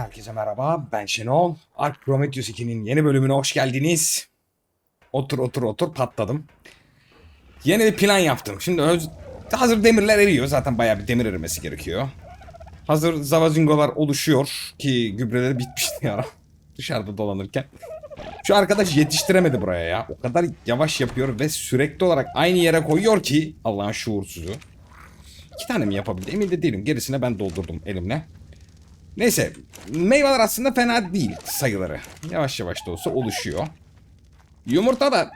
Herkese merhaba, ben Şenol. Ark Prometheus 2'nin yeni bölümüne hoş geldiniz. Otur otur otur patladım. Yeni bir plan yaptım. Şimdi hazır demirler eriyor. Zaten bayağı bir demir erimesi gerekiyor. Hazır zavazingolar oluşuyor ki gübreleri bitmişti ya dışarıda dolanırken. Şu arkadaş yetiştiremedi buraya ya. O kadar yavaş yapıyor ve sürekli olarak aynı yere koyuyor ki Allah'ın şuursuzu. İki tane mi yapabildi emin de değilim. Gerisine ben doldurdum elimle. Neyse meyveler aslında fena değil sayıları. Yavaş yavaş da olsa oluşuyor. Yumurta da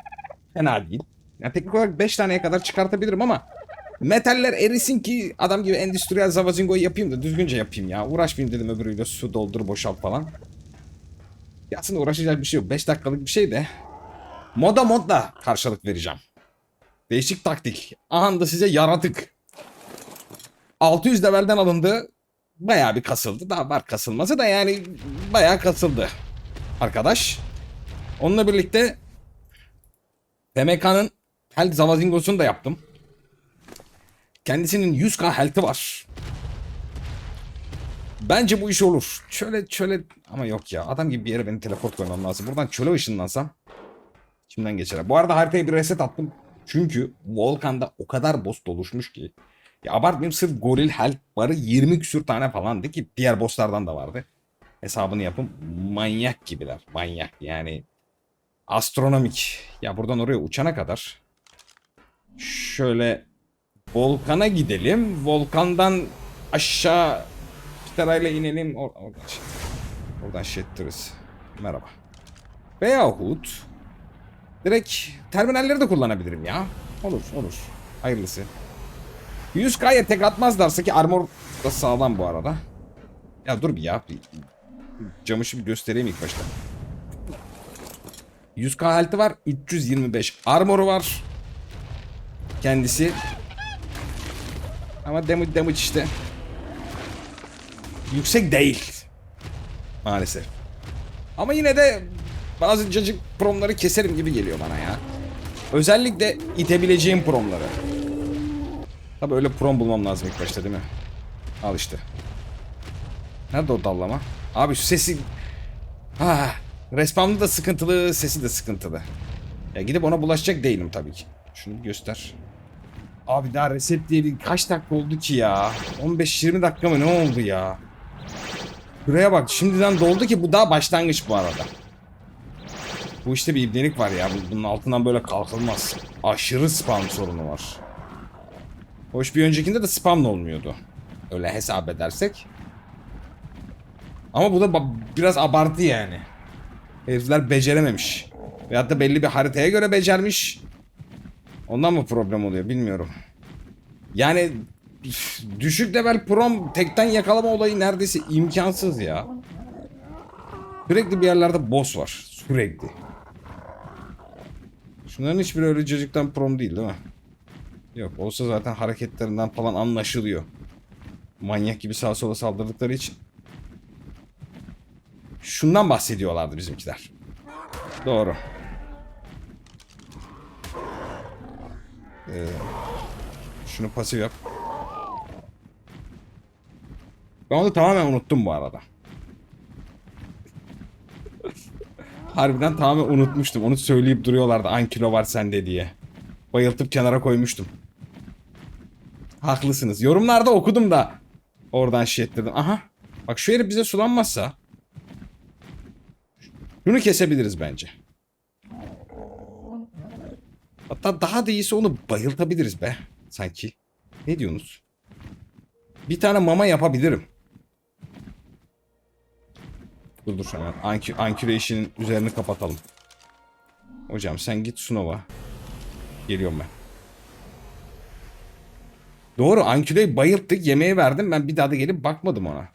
fena değil. Yani teknik olarak 5 taneye kadar çıkartabilirim ama metaller erisin ki adam gibi endüstriyel zavazingoyu yapayım da düzgünce yapayım ya. Uğraşmayayım dedim öbürüyle su doldur boşalt falan. Ya aslında uğraşacak bir şey yok. 5 dakikalık bir şey de. Moda modla karşılık vereceğim. Değişik taktik. Aha da size yaratık. 600 levelden alındı. Bayağı bir kasıldı. Daha var kasılması da yani bayağı kasıldı. Arkadaş. Onunla birlikte PMK'nın health zavazingosunu da yaptım. Kendisinin 100k health'i var. Bence bu iş olur. Şöyle şöyle ama yok ya. Adam gibi bir yere beni teleport koymam lazım. Buradan çöle ışınlansam. Kimden geçer? Bu arada haritaya bir reset attım. Çünkü Volkan'da o kadar boss doluşmuş ki. Ya abartmayayım sırf goril health barı 20 küsür tane falandı ki diğer bosslardan da vardı. Hesabını yapın. Manyak gibiler. Manyak yani. Astronomik. Ya buradan oraya uçana kadar. Şöyle volkana gidelim. Volkandan aşağı Starayla inelim. Or oradan. Oradan şettiriz. Merhaba. Veyahut direkt terminalleri de kullanabilirim ya. Olur olur. Hayırlısı. 100k'ya tek atmazlarsa ki armor da sağlam bu arada. Ya dur bir ya. Camışı bir göstereyim ilk başta. 100k health'i var. 325 armoru var. Kendisi. Ama damage damage işte. Yüksek değil. Maalesef. Ama yine de bazı cacık promları keserim gibi geliyor bana ya. Özellikle itebileceğim promları. Tabi öyle prom bulmam lazım ilk başta değil mi? Al işte. Nerede o dallama? Abi şu sesi... Ah, respawn'da da sıkıntılı, sesi de sıkıntılı. Ya gidip ona bulaşacak değilim tabii ki. Şunu göster. Abi daha reset diye bir kaç dakika oldu ki ya? 15-20 dakika mı ne oldu ya? Buraya bak şimdiden doldu ki bu daha başlangıç bu arada. Bu işte bir ibnelik var ya. Bu- Bunun altından böyle kalkılmaz. Aşırı spam sorunu var. Hoş bir öncekinde de spam olmuyordu. Öyle hesap edersek. Ama bu da biraz abartı yani. Herifler becerememiş. Veyahut da belli bir haritaya göre becermiş. Ondan mı problem oluyor bilmiyorum. Yani düşük level prom tekten yakalama olayı neredeyse imkansız ya. Sürekli bir yerlerde boss var. Sürekli. Şunların hiçbiri öyle cacıktan prom değil değil mi? Yok olsa zaten hareketlerinden falan anlaşılıyor. Manyak gibi sağa sola saldırdıkları için. Şundan bahsediyorlardı bizimkiler. Doğru. Ee, şunu pasif yap. Ben onu tamamen unuttum bu arada. Harbiden tamamen unutmuştum. Onu söyleyip duruyorlardı. An kilo var sende diye. Bayıltıp kenara koymuştum. Haklısınız. Yorumlarda okudum da oradan şey ettirdim. Aha. Bak şu herif bize sulanmazsa şunu kesebiliriz bence. Hatta daha da iyisi onu bayıltabiliriz be. Sanki. Ne diyorsunuz? Bir tane mama yapabilirim. Dur dur hemen. Anki, Ankuration'ın üzerini kapatalım. Hocam sen git Sunova. Geliyorum ben. Doğru Ankylo'yu bayılttık yemeğe verdim ben bir daha da gelip bakmadım ona.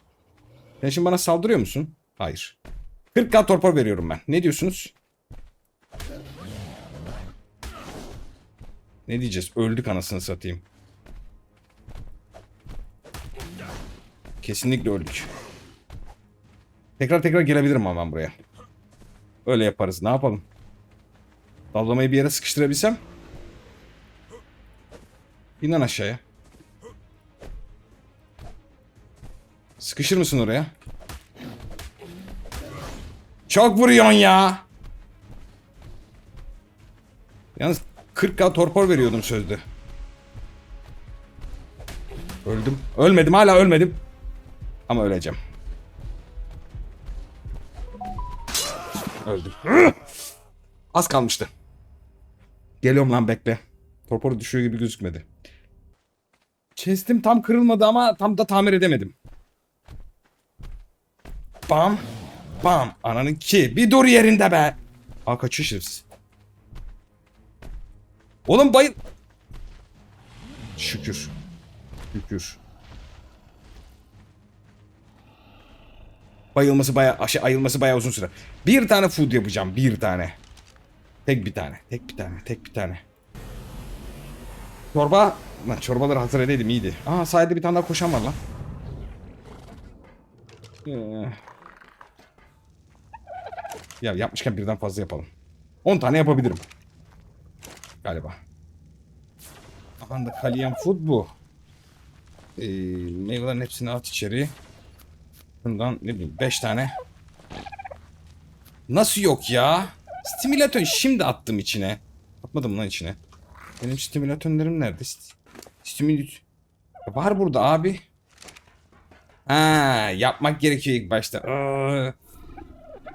Sen şimdi bana saldırıyor musun? Hayır. 40k torpor veriyorum ben. Ne diyorsunuz? Ne diyeceğiz? Öldük anasını satayım. Kesinlikle öldük. Tekrar tekrar gelebilirim ama ben buraya. Öyle yaparız. Ne yapalım? Dallamayı bir yere sıkıştırabilsem. İn lan aşağıya. Sıkışır mısın oraya? Çok vuruyorsun ya. Yalnız 40k torpor veriyordum sözde. Öldüm. Ölmedim hala ölmedim. Ama öleceğim. Öldüm. Az kalmıştı. Geliyorum lan bekle. Torporu düşüyor gibi gözükmedi. Chest'im tam kırılmadı ama tam da tamir edemedim. Bam. Bam. Ananın ki. Bir dur yerinde be. Aa şerefsiz. Oğlum bayıl... Şükür. Şükür. Bayılması baya, aşı ayılması baya uzun süre. Bir tane food yapacağım. Bir tane. Tek bir tane. Tek bir tane. Tek bir tane. Çorba. Lan çorbaları hazır edeydim iyiydi. Aa sahilde bir tane daha koşan var lan. Ee. Ya yapmışken birden fazla yapalım. 10 tane yapabilirim. Galiba. Aha da Kaliyan Food bu. Ee, meyvelerin hepsini at içeri. Bundan ne bileyim 5 tane. Nasıl yok ya? Stimülatör şimdi attım içine. Atmadım lan içine. Benim stimülatörlerim nerede? St- Stimülat... Var burada abi. Ha, yapmak gerekiyor ilk başta. Aa.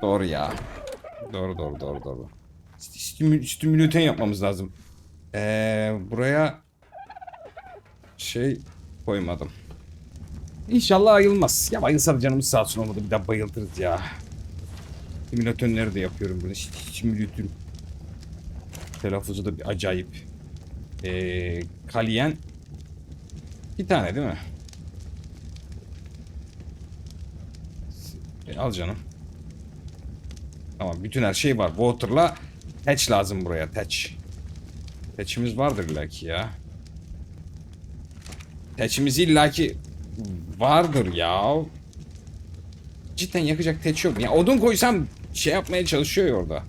Doğru ya. Doğru doğru doğru doğru. Stimül stimülatör yapmamız lazım. Ee, buraya şey koymadım. İnşallah ayılmaz. Ya bayılsa da canımız sağ olsun olmadı bir daha bayıltırız ya. Simülatörleri de yapıyorum burada. Simülatör. Telaffuzu da bir acayip. Ee, Kaliyen. Bir tane değil mi? E, al canım. Tamam bütün her şey var. Water'la Thatch lazım buraya. Thatch. Thatch'imiz vardır illaki ya. Thatch'imiz illaki vardır ya. Cidden yakacak thatch yok. Ya odun koysam şey yapmaya çalışıyor ya orada.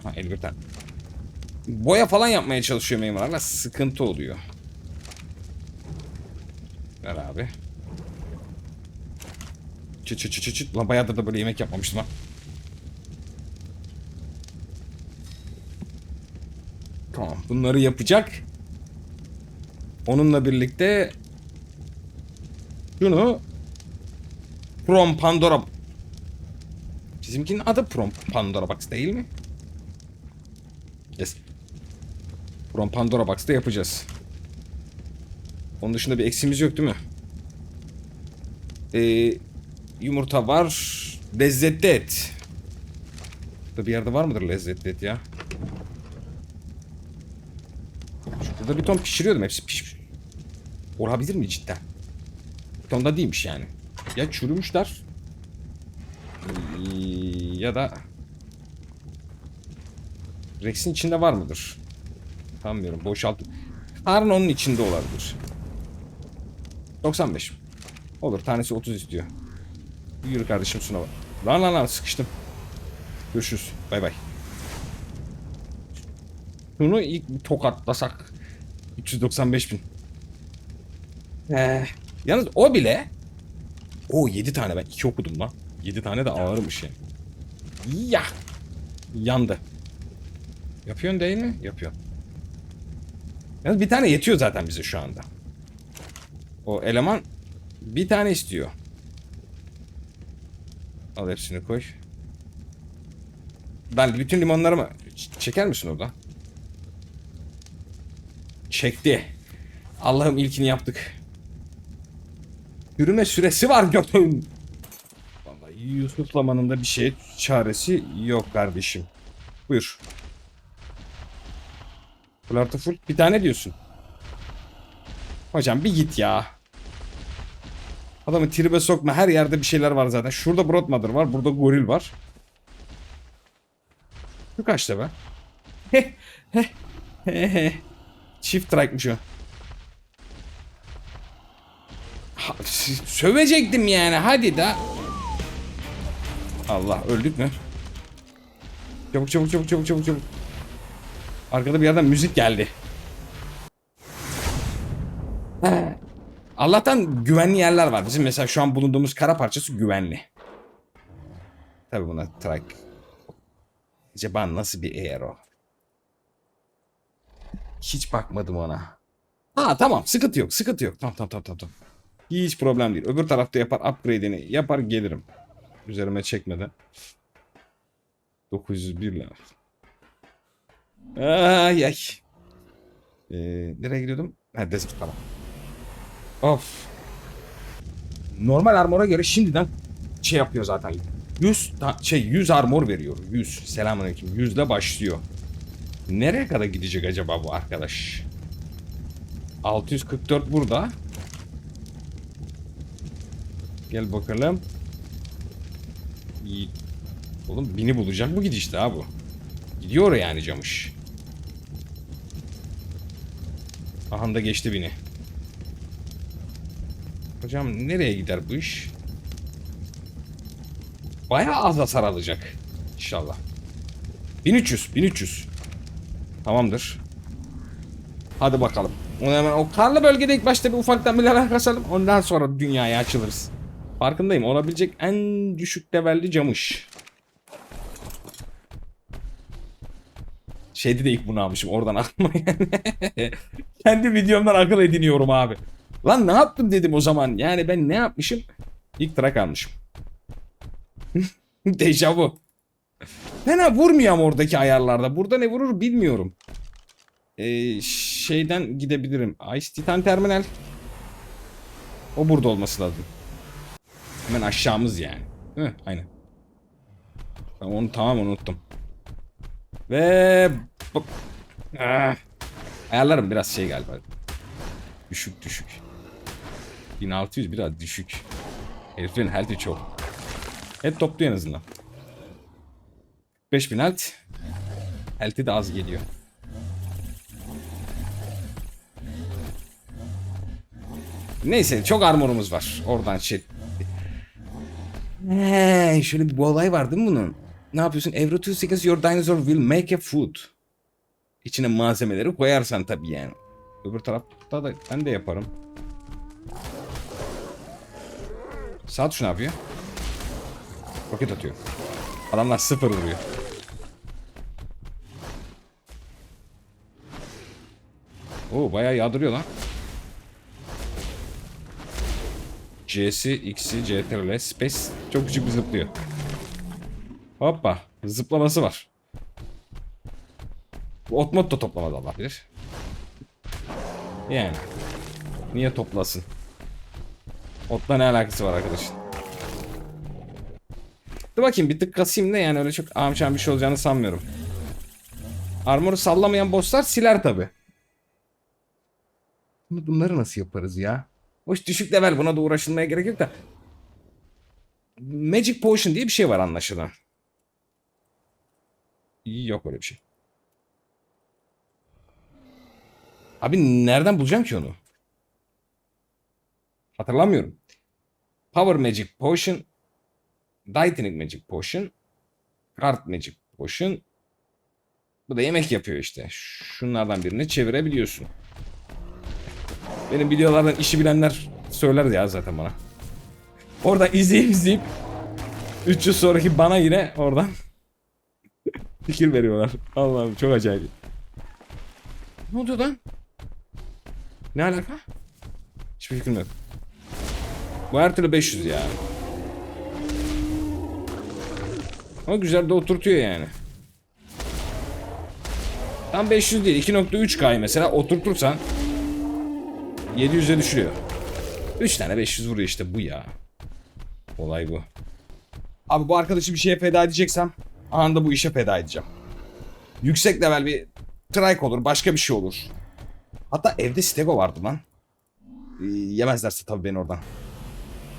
Aha 51 tane. Boya falan yapmaya çalışıyor memurlarla sıkıntı oluyor. Ver abi. Çıt çıt çıt çıt. Lan bayağıdır da böyle yemek yapmamıştım ha. Tamam bunları yapacak. Onunla birlikte şunu From Pandora Bizimkinin adı From Pandora Box değil mi? Yes. From Pandora Box'ta yapacağız. Onun dışında bir eksiğimiz yok değil mi? Ee, yumurta var. Lezzetli et. Burada bir yerde var mıdır lezzetli et ya? Şurada bir ton pişiriyordum. Hepsi pişmiş. Olabilir mi cidden? Bir ton da değilmiş yani. Ya çürümüşler. Ya da Rex'in içinde var mıdır? Sanmıyorum. Boşalttım. Karın onun içinde olabilir. 95. Olur. Tanesi 30 istiyor. Yürü kardeşim şuna bak. Lan lan lan sıkıştım. Görüşürüz. Bay bay. Şunu ilk tokatlasak 395 bin. Ee, yalnız o bile o 7 tane ben 2 okudum lan. 7 tane de ağırmış yani. Ya. Yandı. Yapıyorsun değil mi? Yapıyor. Yalnız bir tane yetiyor zaten bize şu anda. O eleman bir tane istiyor. Al hepsini koy. Ben bütün limonlarımı çeker misin orada? Çekti. Allah'ım ilkini yaptık. Yürüme süresi var götün. Vallahi Yusuflamanın da bir şeye çaresi yok kardeşim. Buyur. Full artı full. Bir tane diyorsun. Hocam bir git ya. Adamı tribe sokma. Her yerde bir şeyler var zaten. Şurada Broadmother var. Burada goril var. Şu kaçta be? Heh, heh, heh. Çift strike'mış o. Ha, sövecektim yani. Hadi da. Allah öldük mü? Çabuk çabuk çabuk çabuk çabuk çabuk. Arkada bir yerden müzik geldi. Allah'tan güvenli yerler var. Bizim mesela şu an bulunduğumuz kara parçası güvenli. Tabi buna trike. Acaba nasıl bir eğer o? Hiç bakmadım ona. Ha tamam sıkıntı yok sıkıntı yok. Tamam tamam tamam tamam. tamam. Hiç problem değil. Öbür tarafta yapar upgrade'ini yapar gelirim. Üzerime çekmeden. 901 lira. Ay ay. Ee, nereye gidiyordum? Ha desert tamam. Of. Normal armora göre şimdiden şey yapıyor zaten. 100 ta- şey 100 armor veriyor. 100. Selamünaleyküm. 100'de başlıyor. Nereye kadar gidecek acaba bu arkadaş? 644 burada. Gel bakalım. İyi. Oğlum bini bulacak bu gidişte ha bu. Gidiyor yani camış. Aha da geçti bini. Hocam nereye gider bu iş? Bayağı az hasar alacak. İnşallah. 1300, 1300. Tamamdır. Hadi bakalım. Onu hemen o karlı bölgede ilk başta bir ufaktan bir level kasalım. Ondan sonra dünyaya açılırız. Farkındayım. Olabilecek en düşük levelli camış. Şeydi de ilk bunu almışım. Oradan aklıma geldi. Kendi videomdan akıl ediniyorum abi. Lan ne yaptım dedim o zaman. Yani ben ne yapmışım? İlk track almışım. Dejavu. Fena vurmuyor ama oradaki ayarlarda. Burada ne vurur bilmiyorum. Ee, şeyden gidebilirim. Ice Titan Terminal. O burada olması lazım. Hemen aşağımız yani. Mi? Aynen. Ben onu tamam unuttum. Ve... Ah. Ayarlarım biraz şey galiba. Düşük düşük. 1600 biraz düşük. Herifin health'i çok. Hep topluyor en azından. 5000 health. Health'i de az geliyor. Neyse çok armorumuz var. Oradan şey... He, şöyle bir olay var değil mi bunun? Ne yapıyorsun? Every two seconds your dinosaur will make a food. İçine malzemeleri koyarsan tabii yani. Öbür tarafta da ben de yaparım. Sağ tuş ne yapıyor? Roket atıyor. Adamlar sıfır vuruyor. Oo bayağı yağdırıyor lan. C'si, X'i, CTRL, Space çok küçük bir zıplıyor. Hoppa. Zıplaması var. Bu Otmod da toplamaz Allah bilir. Yani. Niye toplasın? Otla ne alakası var arkadaşın? Dur bakayım bir tık kasayım da yani öyle çok amşan bir şey olacağını sanmıyorum. Armoru sallamayan bosslar siler tabi. Bunları nasıl yaparız ya? Hoş düşük level buna da uğraşılmaya gerek yok da. Magic Potion diye bir şey var anlaşılan. Yok öyle bir şey. Abi nereden bulacağım ki onu? Hatırlamıyorum. Power Magic Potion, Titanic Magic Potion, Card Magic Potion. Bu da yemek yapıyor işte. Şunlardan birini çevirebiliyorsun. Benim videolardan işi bilenler söyler ya zaten bana. Orada izleyip izleyip 3 yıl sonraki bana yine oradan fikir veriyorlar. Allah'ım çok acayip. Ne oluyor lan? Ne alaka? Hiçbir fikrim yok. Bu her türlü 500 ya. Ama güzel de oturtuyor yani. Tam 500 değil 2.3K mesela oturtursan 700'e düşürüyor. 3 tane 500 vuruyor işte bu ya. Olay bu. Abi bu arkadaşı bir şeye feda edeceksem anında bu işe feda edeceğim. Yüksek level bir trike olur başka bir şey olur. Hatta evde stego vardı lan. Ee, yemezlerse tabii beni oradan.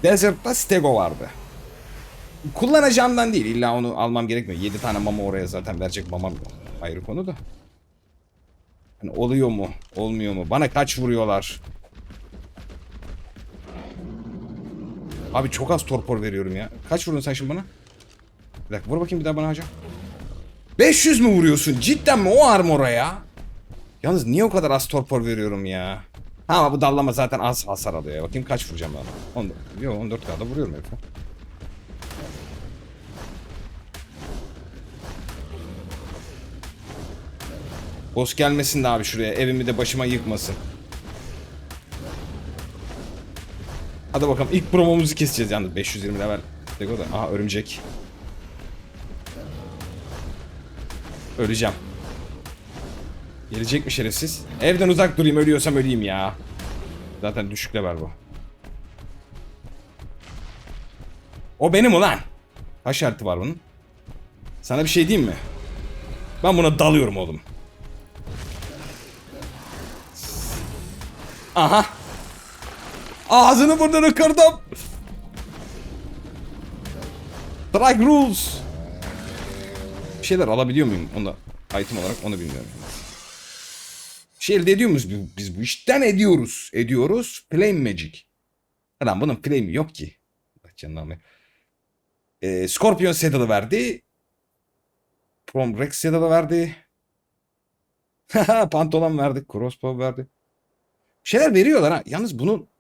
Desert'ta stego vardı. Kullanacağımdan değil illa onu almam gerekmiyor. 7 tane mama oraya zaten verecek mamam yok. Ayrı konu da. Hani oluyor mu? Olmuyor mu? Bana kaç vuruyorlar? Abi çok az torpor veriyorum ya. Kaç vurdun sen şimdi bana? Bir dakika vur bakayım bir daha bana hacı. 500 mü vuruyorsun? Cidden mi o armora ya? Yalnız niye o kadar az torpor veriyorum ya? Ha ama bu dallama zaten az hasar alıyor ya. Bakayım kaç vuracağım ben. 14, yo 14 kadar vuruyorum herife. Boss gelmesin de abi şuraya. Evimi de başıma yıkmasın. Hadi bakalım ilk promomuzu keseceğiz yalnız 520 level. Dego da. Aha örümcek. Öleceğim. Gelecek mi şerefsiz? Evden uzak durayım ölüyorsam öleyim ya. Zaten düşük level bu. O benim ulan. Kaç şartı var bunun? Sana bir şey diyeyim mi? Ben buna dalıyorum oğlum. Aha. Ağzını burnunu kırdım. Strike rules. Bir şeyler alabiliyor muyum? Onu da item olarak onu bilmiyorum. Bir şey elde ediyor muyuz biz- bu işten ediyoruz. Ediyoruz. Flame Magic. Lan bunun flame'i yok ki. Allah canını almayı. Ee, Scorpion Saddle'ı verdi. Prom Rex Saddle'ı verdi. Pantolon verdi. Crossbow verdi. Bir şeyler veriyorlar ha. Yalnız bunun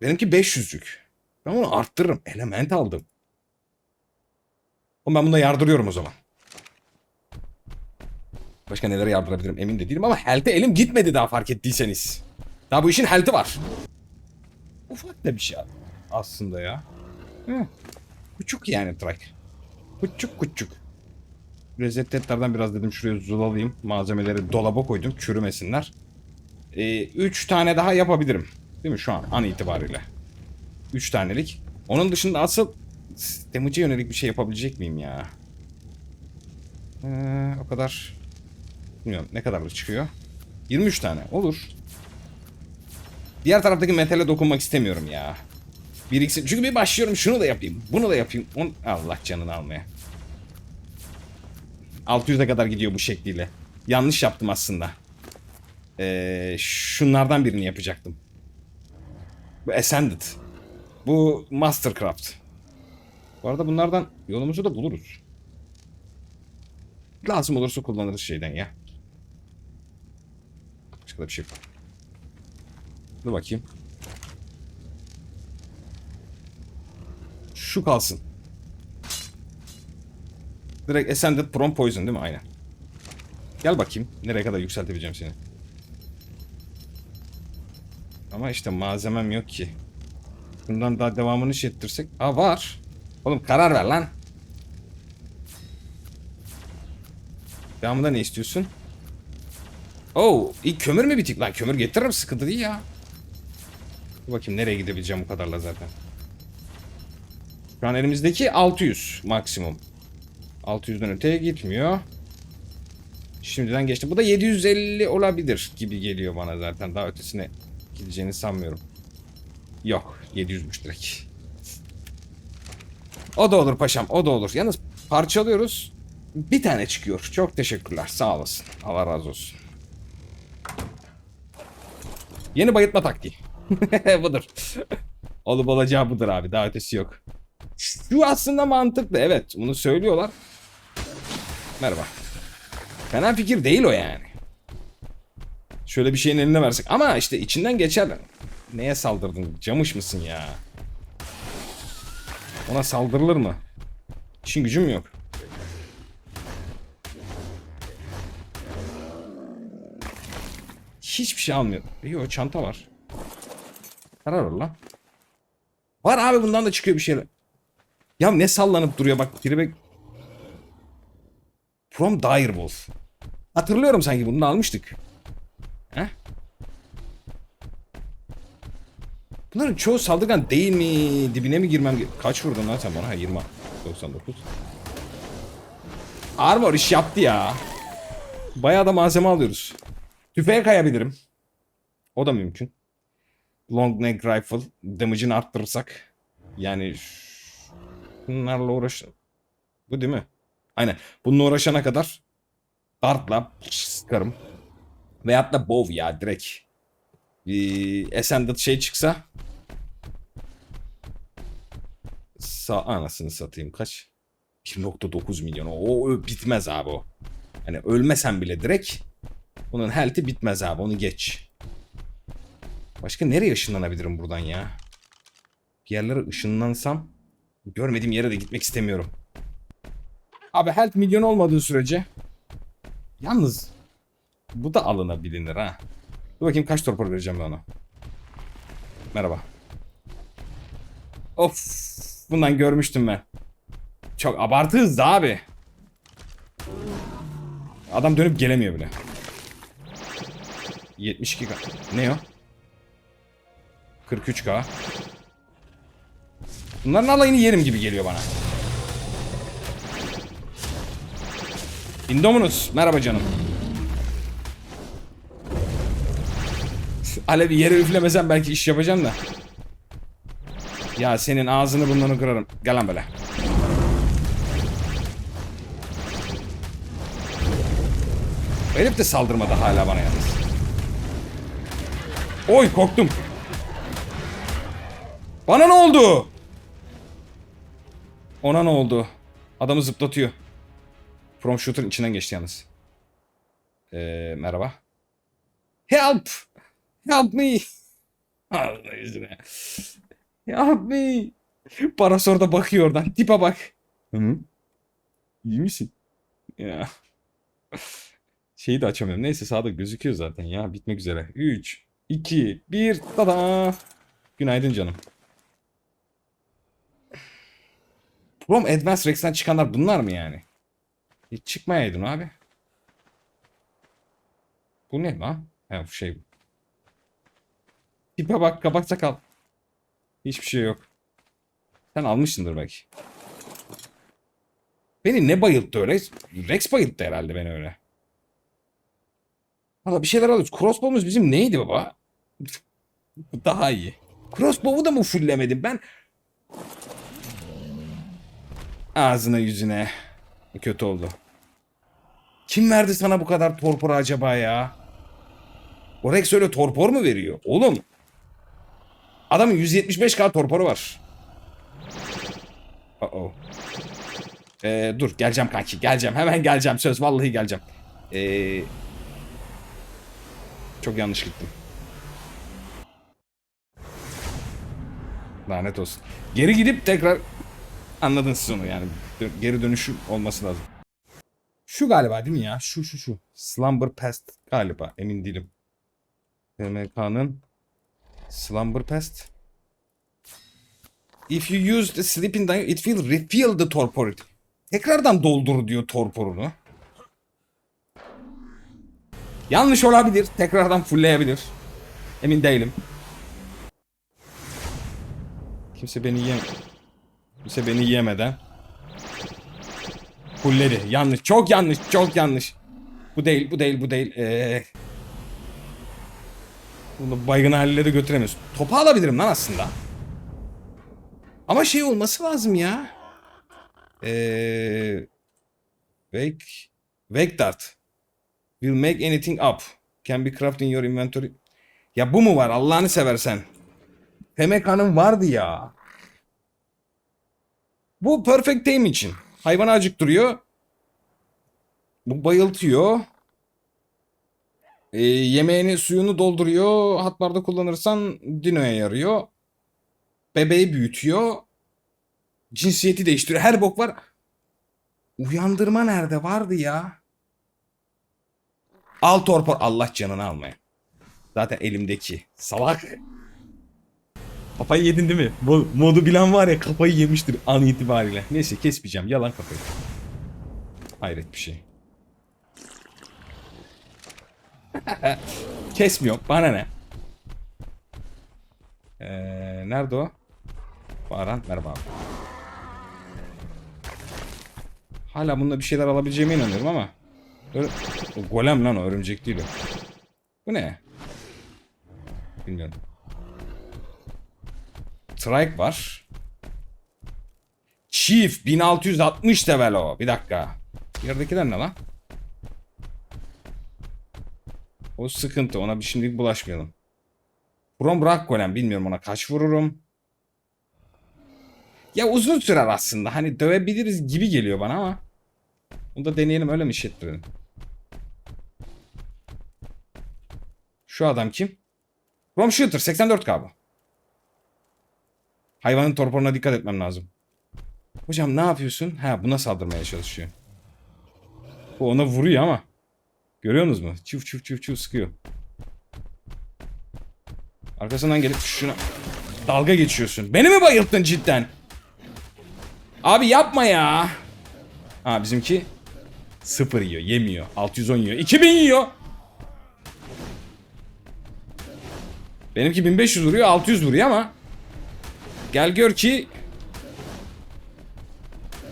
benimki 500'lük. Ben bunu arttırırım. Element aldım. Oğlum ben bunda yardırıyorum o zaman. Başka nelere yardırabilirim emin de değilim ama health'e elim gitmedi daha fark ettiyseniz. Daha bu işin health'i var. Ufak da bir şey aslında ya. Hı. Küçük yani trike. Küçük küçük. Lezzetletlerden biraz dedim şuraya zulalayayım. Malzemeleri dolaba koydum çürümesinler. Ee, üç tane daha yapabilirim. Değil mi şu an an itibariyle. Üç tanelik. Onun dışında asıl damage'e yönelik bir şey yapabilecek miyim ya? Ee, o kadar. Bilmiyorum ne kadarlık çıkıyor. 23 tane olur. Diğer taraftaki metale dokunmak istemiyorum ya. Biriksin. Çünkü bir başlıyorum şunu da yapayım. Bunu da yapayım. On... Allah canını almaya. 600'e kadar gidiyor bu şekliyle. Yanlış yaptım aslında. Ee, şunlardan birini yapacaktım. Bu Ascended. Bu Mastercraft. Bu arada bunlardan yolumuzu da buluruz. Lazım olursa kullanırız şeyden ya. Başka da bir şey yok. Dur bakayım. Şu kalsın. Direkt Ascended Prom Poison değil mi? Aynen. Gel bakayım. Nereye kadar yükseltebileceğim seni. Ama işte malzemem yok ki. Bundan daha devamını şey ettirsek. Aa var. Oğlum karar ver lan. Devamında ne istiyorsun? Oo, ilk kömür mü bitik lan? Kömür getiririm sıkıntı değil ya. Dur bakayım nereye gidebileceğim bu kadarla zaten. Şu an elimizdeki 600 maksimum. 600'den öteye gitmiyor. Şimdiden geçti. Bu da 750 olabilir gibi geliyor bana zaten. Daha ötesine gideceğini sanmıyorum. Yok. 700'müş direkt. O da olur paşam. O da olur. Yalnız parçalıyoruz. Bir tane çıkıyor. Çok teşekkürler. Sağ olasın. Allah razı olsun. Yeni bayıltma taktiği. budur. Olup olacağı budur abi. Daha ötesi yok. Şu aslında mantıklı. Evet. Bunu söylüyorlar. Merhaba. Fena fikir değil o yani. Şöyle bir şeyin eline versek. Ama işte içinden geçer. Neye saldırdın? Camış mısın ya? Ona saldırılır mı? İşin gücüm yok. Hiçbir şey almıyor. Yok çanta var. Karar ver lan. Var abi bundan da çıkıyor bir şeyler. Ya ne sallanıp duruyor bak. Biri bek... From Direwolf. Hatırlıyorum sanki bunu almıştık. Heh. Bunların çoğu saldırgan değil mi? Dibine mi girmem? Kaç vurdun lan sen bana? Ha 20. 99. Armor iş yaptı ya. Bayağı da malzeme alıyoruz. Tüfeğe kayabilirim. O da mümkün. Long neck rifle. Damage'ini arttırırsak. Yani bunlarla uğraş... Bu değil mi? Aynen. Bununla uğraşana kadar dartla sıkarım. Veyahut da bow ya direkt. Bir Ascended şey çıksa Sa anasını satayım kaç? 1.9 milyon. O, o bitmez abi o. Hani ölmesen bile direkt bunun health'i bitmez abi onu geç. Başka nereye ışınlanabilirim buradan ya? Bir yerlere ışınlansam görmediğim yere de gitmek istemiyorum. Abi health milyon olmadığı sürece yalnız Bu da alınabilir ha. Dur bakayım kaç torpor vereceğim ben ona. Merhaba. Of. Bundan görmüştüm ben. Çok abartı hızlı abi. Adam dönüp gelemiyor bile. 72k. Ne o? 43k. Bunların alayını yerim gibi geliyor bana. Indominus. Merhaba canım. Alevi yere üflemesem belki iş yapacağım da. Ya senin ağzını burnunu kırarım. Gel lan böyle. Herif de saldırmadı hala bana yalnız. Oy korktum. Bana ne oldu? Ona ne oldu? Adamı zıplatıyor. From shooter'ın içinden geçti yalnız. Ee, merhaba. Help! Help me! Allah yüzüne. Help me! Parasor da bakıyor oradan. Tipe bak. Hı? İyi misin? Ya. Şeyi de açamıyorum. Neyse sağda gözüküyor zaten ya. Bitmek üzere. 3, 2, 1. Tada! Günaydın canım. Prom Advanced Rex'ten çıkanlar bunlar mı yani? Hiç çıkmayaydın abi. Bu ne lan? He bu şey bu. Tipe bak kabak sakal. Hiçbir şey yok. Sen almışsındır belki. Beni ne bayılttı öyle? Rex bayılttı herhalde beni öyle. Valla bir şeyler alıyoruz. Crossbow'umuz bizim neydi baba? Daha iyi. Crossbow'u da mı fulllemedim ben? Ağzına yüzüne. Kötü oldu. Kim verdi sana bu kadar torpor acaba ya? O Rex öyle torpor mu veriyor? Oğlum. Adamın 175k torporu var. Uh oh. Ee, dur geleceğim kanki geleceğim hemen geleceğim söz vallahi geleceğim. Ee, çok yanlış gittim. Lanet olsun. Geri gidip tekrar anladın siz onu yani. Geri dönüşü olması lazım. Şu galiba değil mi ya? Şu şu şu. Slumber Past galiba. Emin değilim. TMK'nın Slumber Past. If you use the sleeping dive, it will refill the torpor. Tekrardan doldur diyor torporunu. Yanlış olabilir. Tekrardan fullleyebilir. Emin değilim. Kimse beni yem Kimse beni yemeden Fulledi. Yanlış. Çok yanlış. Çok yanlış. Bu değil. Bu değil. Bu değil. Ee... Bunu baygın haliyle de götüremiyorsun. Topu alabilirim lan aslında. Ama şey olması lazım ya. Ee... Wake... Wake Dart. Will make anything up. Can be crafted in your inventory. Ya bu mu var Allah'ını seversen. PMK'nın vardı ya. Bu perfect time için. Hayvan acıktırıyor. Bu bayıltıyor. Ee, yemeğini suyunu dolduruyor. Hatlarda kullanırsan dinoya yarıyor. Bebeği büyütüyor. Cinsiyeti değiştiriyor. Her bok var. Uyandırma nerede vardı ya? Al torpor. Allah canını almaya. Zaten elimdeki. Salak. Kafayı yedin değil mi? Bu modu bilen var ya kafayı yemiştir an itibariyle. Neyse kesmeyeceğim. Yalan kafayı. Hayret bir şey. Kesmiyor. Bana ne? Ee, nerede o? Baran merhaba abi. Hala bunda bir şeyler alabileceğime inanıyorum ama. O golem lan o örümcek değil o. Bu ne? Bilmiyorum. Trike var. Chief 1660 level o. Bir dakika. Yerdekiler ne lan? O sıkıntı. Ona bir şimdilik bulaşmayalım. From Rock Golem. Bilmiyorum ona kaç vururum. Ya uzun sürer aslında. Hani dövebiliriz gibi geliyor bana ama. Bunu da deneyelim öyle mi işlettirelim? Şu adam kim? From Shooter 84k bu. Hayvanın torporuna dikkat etmem lazım. Hocam ne yapıyorsun? Ha buna saldırmaya çalışıyor. Bu ona vuruyor ama. Görüyorsunuz mu? Çuf çuf çuf çuf sıkıyor. Arkasından gelip şuna dalga geçiyorsun. Beni mi bayılttın cidden? Abi yapma ya. Ha bizimki sıfır yiyor, yemiyor. 610 yiyor. 2000 yiyor. Benimki 1500 vuruyor, 600 vuruyor ama gel gör ki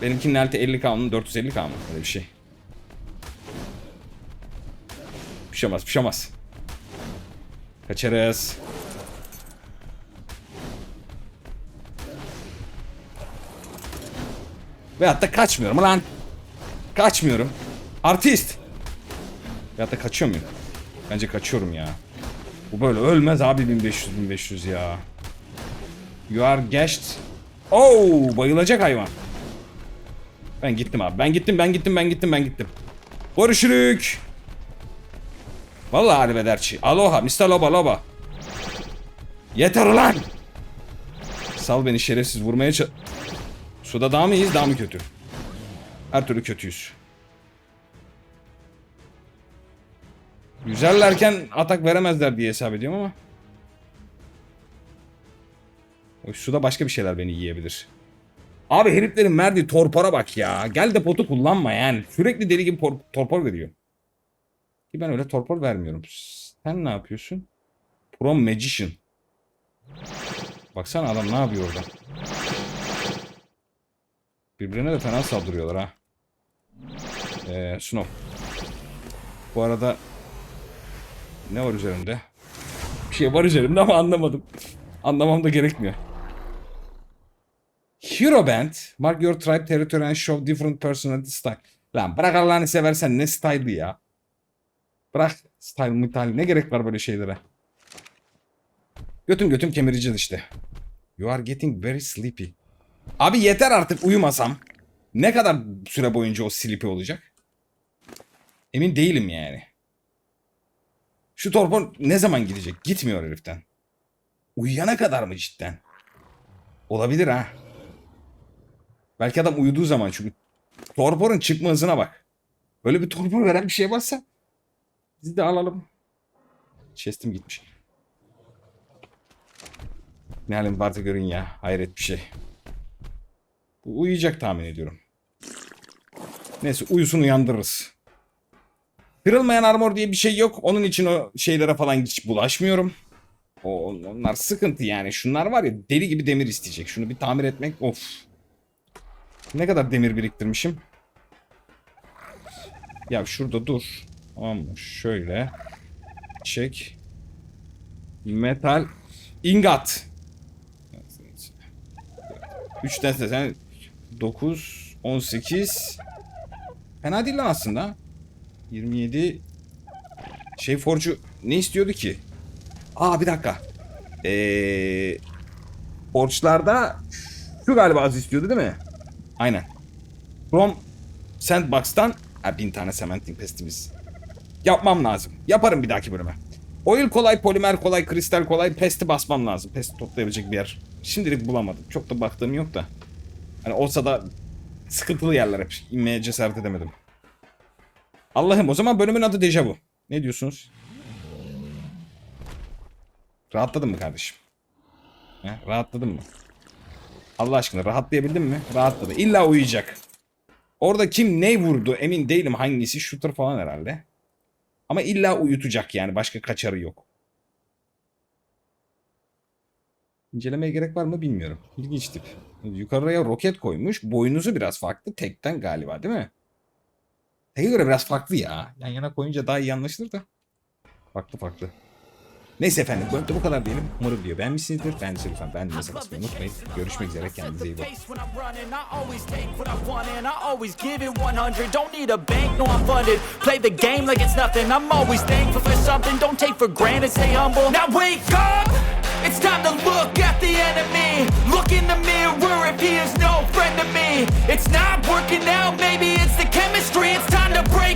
benimkinin altı 50k onun 450k mı? Öyle bir şey. Bir şey olmaz, bir şey. Kaçarız. Ve hatta kaçmıyorum lan. Kaçmıyorum. Artist. Ve hatta kaçıyor muyum? Bence kaçıyorum ya. Bu böyle ölmez abi 1500 1500 ya. You are gashed. Oh bayılacak hayvan. Ben gittim abi. Ben gittim ben gittim ben gittim ben gittim. Görüşürük. Vallahi arrivederci. Aloha Mr. Loba Loba. Yeter ulan. Sal beni şerefsiz vurmaya ça... Suda daha mı iyiyiz daha mı kötü? Her türlü kötüyüz. Yüzerlerken atak veremezler diye hesap ediyorum ama. O suda başka bir şeyler beni yiyebilir. Abi heriflerin verdiği torpora bak ya. Gel de potu kullanma yani. Sürekli deli gibi por- torpor veriyor. Ki ben öyle torpor vermiyorum. Sen ne yapıyorsun? Pro Magician. Baksana adam ne yapıyor orada. Birbirine de fena saldırıyorlar ha. Ee, Snow. Bu arada ne var üzerimde? Bir şey var üzerimde ama anlamadım. Anlamam da gerekmiyor. Hero Band, mark your tribe territory and show different personality style. Lan bırak Allah'ını seversen ne style'ı ya. Bırak style mıtali ne gerek var böyle şeylere. Götüm götüm kemireceğiz işte. You are getting very sleepy. Abi yeter artık uyumasam. Ne kadar süre boyunca o sleepy olacak? Emin değilim yani. Şu torpon ne zaman gidecek? Gitmiyor heriften. Uyuyana kadar mı cidden? Olabilir ha. Belki adam uyuduğu zaman çünkü torporun çıkma hızına bak. Böyle bir torpor veren bir şey varsa biz de alalım. Chest'im gitmiş. Ne halim vardı görün ya. Hayret bir şey. Bu uyuyacak tahmin ediyorum. Neyse uyusun uyandırırız. Kırılmayan armor diye bir şey yok. Onun için o şeylere falan hiç bulaşmıyorum. O, onlar sıkıntı yani. Şunlar var ya deli gibi demir isteyecek. Şunu bir tamir etmek of. Ne kadar demir biriktirmişim? Ya şurada dur. Tamam mı? Şöyle. Çek. Metal. Ingot. 3 tane sen 9 18 Fena değil lan aslında. 27 şey forcu ne istiyordu ki? Aa bir dakika. Ee, forçlarda şu galiba az istiyordu değil mi? Aynen. From Sandbox'tan ha, bin tane cementing pestimiz. Yapmam lazım. Yaparım bir dahaki bölüme. Oil kolay, polimer kolay, kristal kolay, pesti basmam lazım. Pesti toplayabilecek bir yer. Şimdilik bulamadım. Çok da baktığım yok da. Hani olsa da sıkıntılı yerler hep. İnmeye cesaret edemedim. Allah'ım o zaman bölümün adı Dejavu. Ne diyorsunuz? Rahatladın mı kardeşim? He, rahatladın mı? Allah aşkına rahatlayabildin mi? Rahatladı. İlla uyuyacak. Orada kim ne vurdu emin değilim hangisi. Shooter falan herhalde. Ama illa uyutacak yani. Başka kaçarı yok. İncelemeye gerek var mı bilmiyorum. İlginç tip. Yukarıya roket koymuş. Boynuzu biraz farklı. Tekten galiba değil mi? Teke göre biraz farklı ya. Yan yana koyunca daha iyi anlaşılır da. Farklı farklı. Neyse efendim bu, bu kadar diyelim. Umarım diyor beğenmişsinizdir. Beğendiyseniz lütfen beğendiğinizi basmayı unutmayın. Görüşmek üzere kendinize iyi bakın. When I'm running, I always take what I want and I always give it 100. Don't need a bank, no I'm funded. Play the game like it's nothing. I'm always thankful for something. Don't take for granted, stay humble. Now wake up! It's time to look at the enemy. Look in the mirror if he is no friend to me. It's not working out, maybe it's the chemistry. It's time to break